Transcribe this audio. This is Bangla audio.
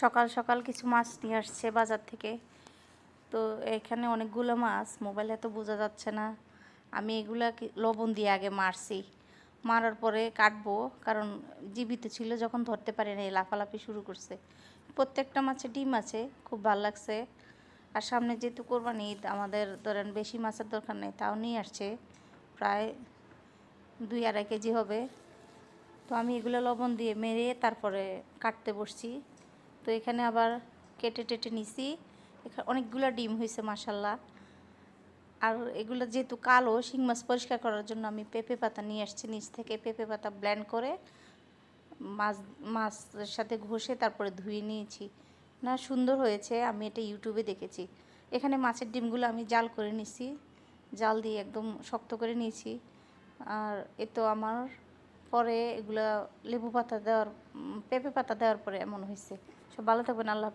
সকাল সকাল কিছু মাছ নিয়ে আসছে বাজার থেকে। তো এখানে অনেকগুলো মাছ, মোবাইলে তো বোঝা যাচ্ছে না। আমি এগুলা লবণ দিয়ে আগে মারছি। মারার পরে কাটবো, কারণ জীবিত ছিল, যখন ধরতে পারি না লাফালাফি শুরু করছে। প্রত্যেকটা মাছে ডিম আছে, খুব ভালো লাগছে। আর সামনে যেহেতু কোরবানি ঈদ, আমাদের ধরেন বেশি মাছের দরকার নেই, তাও নিয়ে আসছে। প্রায় দুই আড়াই কেজি হবে। তো আমি এগুলো লবণ দিয়ে মেরে তারপরে কাটতে বসছি। তো এখানে আবার কেটে টেটে নিছি। এখানে অনেকগুলো ডিম হয়েছে মাসাল্লাহ আর এগুলো যেহেতু কালো, শিং মাছ পরিষ্কার করার জন্য আমি পেঁপে পাতা নিয়ে আসছি নিচ থেকে। পেঁপে পাতা ব্ল্যান্ড করে মাছ, মাছের সাথে ঘষে তারপরে ধুয়ে নিয়েছি। না, সুন্দর হয়েছে, আমি এটা ইউটিউবে দেখেছি। এখানে মাছের ডিমগুলো আমি জাল করে নিছি। জাল দিয়ে একদম শক্ত করে নিয়েছি। আর এ তো আমার পরে এগুলা লেবু পাতা দেওয়ার পেঁপে পাতা দেওয়ার পরে এমন হয়েছে সব ভালো থাকবেন আল্লাহ।